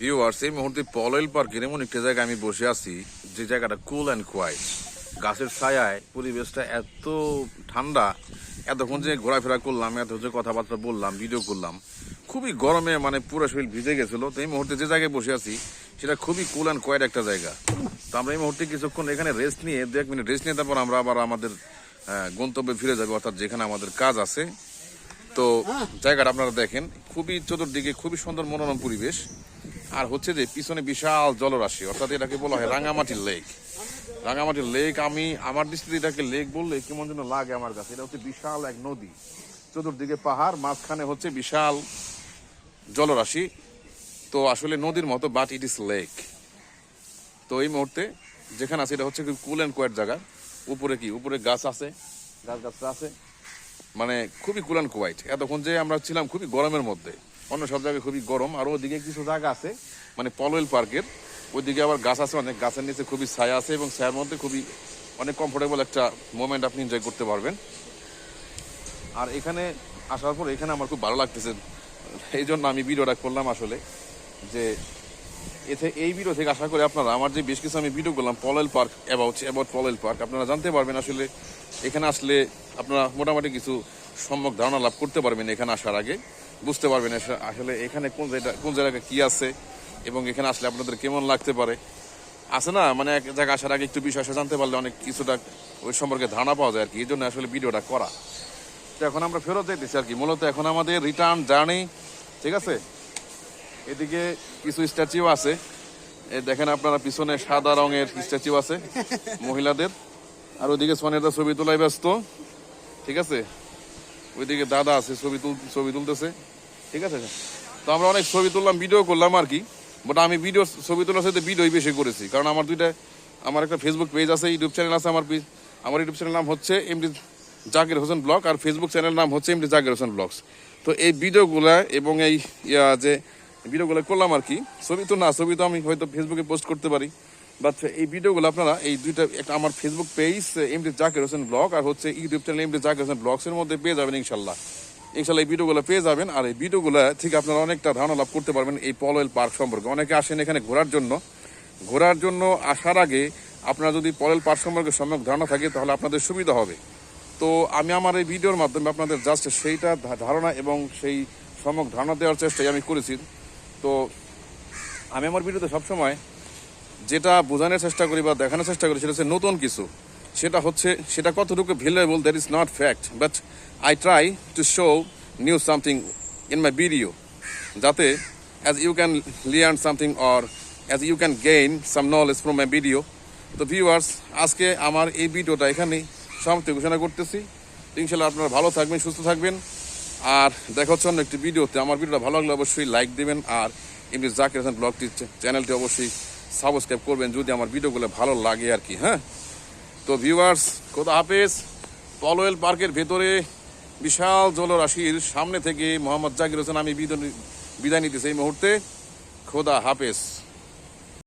Viewers এই মুহূর্তে পলয়েল পার্কের এমন একটা জায়গায় আমি বসে আছি, যে জায়গাটা কুল অ্যান্ড কোয়াইট গাছের ছায়ায় পরিবেশটা এত ঠান্ডা, এতক্ষণ যে ঘোরাফেরা করলাম, এত যে কথাবার্তা বললাম ভিডিও করলাম, খুবই গরমে মানে পুরো শরীর ভিজে গেছিল। তো এই মুহূর্তে যে জায়গায় বসে আছি, সেটা খুবই কুল অ্যান্ড কোয়াইট একটা জায়গা। তো আমরা এই মুহূর্তে কিছুক্ষণ এখানে রেস্ট নিয়ে দু এক মিনিট রেস্ট নিয়ে, তারপর আমরা আবার আমাদের গন্তব্যে ফিরে যাব, অর্থাৎ যেখানে আমাদের কাজ আছে। তো জায়গাটা আপনারা দেখেন, খুবই চতুর্দিকে খুবই সুন্দর মনোরম পরিবেশ। আর হচ্ছে যে পিছনে বিশাল জলরাশি, অর্থাৎ এটাকে বলা হয় রাঙামাটির লেক। রাঙামাটির লেক, আমি, আমার দৃষ্টিতে এটাকে লেক বললে কেমন যেন লাগে আমার কাছে। এটা হচ্ছে বিশাল এক নদী। চতুর্দিকে পাহাড়, মাঝখানে হচ্ছে বিশাল জলরাশি। তো আসলে নদীর মতো বাট ইট ইস লেক তো এই মুহূর্তে যেখানে আছে, এটা হচ্ছে কুল অ্যান্ড কোয়ার জায়গা। উপরে কি? উপরে গাছ আছে গাছ গাছটা আছে। মানে খুবই কুল অ্যান্ড কোয়াইট এতক্ষণ যে আমরা ছিলাম খুবই গরমের মধ্যে। অন্য সব জায়গায় খুবই গরম, আর ওদিকে কিছু জায়গা আছে মানে পলওয়েল পার্কের। ওইদিকে আবার গাছ আছে, অনেক গাছের নিচে খুবই ছায়া আছে এবং ছায়ার মধ্যে খুবই অনেক কমফোর্টেবল একটা মোমেন্ট আপনি এনজয় করতে পারবেন। আর এখানে আসার পর এখানে আমার খুব ভালো লাগতেছে। এই জন্য আমি ভিডিওটা করলাম আসলে, যে এতে এই ভিডিও থেকে আশা করি আপনারা, আমার যে বেশ কিছু আমি ভিডিও করলাম Pallel park about about Pallel park, আপনারা জানতে পারবেন আসলে এখানে আসলে আপনারা মোটামুটি কিছু সম্যক ধারণা লাভ করতে পারবেন এখানে আসার আগে। বুঝতে পারবেন আসলে- এখানে কোন জায়গা কোন জায়গায় কি আছে এবং এখানে আসলে আপনাদের কেমন লাগতে পারে। আছে না? মানে এক জায়গায় আসার আগে একটু বিষয় জানতে পারলে অনেক কিছুটা ওই সম্পর্কে ধারণা পাওয়া যায় আর কি। এই জন্য আসলে ভিডিওটা করা। তো এখন আমরা ফেরত যাইতেছি আর কি। মূলত এখন আমাদের রিটার্ন জার্নি ঠিক আছে? এদিকে কিছু স্ট্যাচু আছে। দেখেন আপনারা পিছনে সাদা রঙের স্ট্যাচু আছে মহিলাদের। আর ওইদিকে সোনেদা ছবি তোলায় ব্যস্ত, ঠিক আছে? ওইদিকে দাদা আছে ছবি তুল ছবি তুলতেছে। ঠিক আছে তো আমরা অনেক ছবি তুললাম ভিডিও করলাম আর কি। বাট আমি ভিডিও ছবি তোলার সাথে ভিডিওই বেশি করেছি। কারণ আমার দুইটা আমার একটা ফেসবুক পেজ আছে ইউটিউব চ্যানেল আছে আমার আমার ইউটিউব চ্যানেল নাম হচ্ছে এমডি জাকির হোসেন ব্লগ আর ফেসবুক চ্যানেল নাম হচ্ছে এমডি জাকির হোসেন ব্লগস তো এই ভিডিওগুলো এবং এই যে ভিডিওগুলো করলাম আর কি ছবি তো না ছবি তো আমি হয়তো ফেসবুকে পোস্ট করতে পারি। বাট এই ভিডিওগুলো আপনারা এই দুইটা, একটা আমার Facebook page MD Zakir Hossain blog আর হচ্ছে YouTube channel MD Zakir Hossain ব্লগসের মধ্যে পেয়ে যাবেন ইনশাল্লাহ। ইনশাল্লাহ এই ভিডিওগুলো পেয়ে যাবেন, আর এই ভিডিওগুলো থেকে আপনারা অনেকটা ধারণা লাভ করতে পারবেন এই পলওয়েল পার্ক সম্পর্কে। অনেকে আসেন এখানে ঘোরার জন্য। ঘোরার জন্য আসার আগে আপনারা যদি পলওয়েল পার্ক সম্পর্কে সম্যক ধারণা থাকে, তাহলে আপনাদের সুবিধা হবে। তো আমি আমার এই ভিডিওর মাধ্যমে আপনাদের জাস্ট সেইটা ধারণা এবং সেই সম্যক ধারণা দেওয়ার চেষ্টাই আমি করেছি। তো আমি আমার ভিডিওতে সবসময় যেটা বোঝানোর চেষ্টা করি বা দেখানোর চেষ্টা করি, সেটা হচ্ছে নতুন কিছু। সেটা হচ্ছে, সেটা কতটুকু valuable that is not fact but I try to show new something in my video যাতে as you can learn something or as you can gain some knowledge from my video তো ভিউয়ার্স আজকে আমার এই ভিডিওটা এখানেই সমাপ্তি ঘোষণা করতেছি। ইনশাল্লাহ আপনারা ভালো থাকবেন, সুস্থ থাকবেন। আর দেখা হচ্ছে অন্য একটি ভিডিওতে। আমার ভিডিওটা ভালো লাগলে অবশ্যই লাইক দিবেন। আর এমনি জাকির হাসান ব্লগটি চ্যানেলটি অবশ্যই সাবস্ক্রাইব করবেন যদি আমার ভিডিওগুলো ভালো লাগে আর কি হ্যাঁ? তো ভিউয়ার্স কোথা হাফেজ। পলোয়েল পার্কের ভেতরে বিশাল জলরাশির সামনে থেকে মোহাম্মদ জাকির হোসেন আমি বিদায় নিতেছি এই মুহূর্তে। খোদা হাফেজ।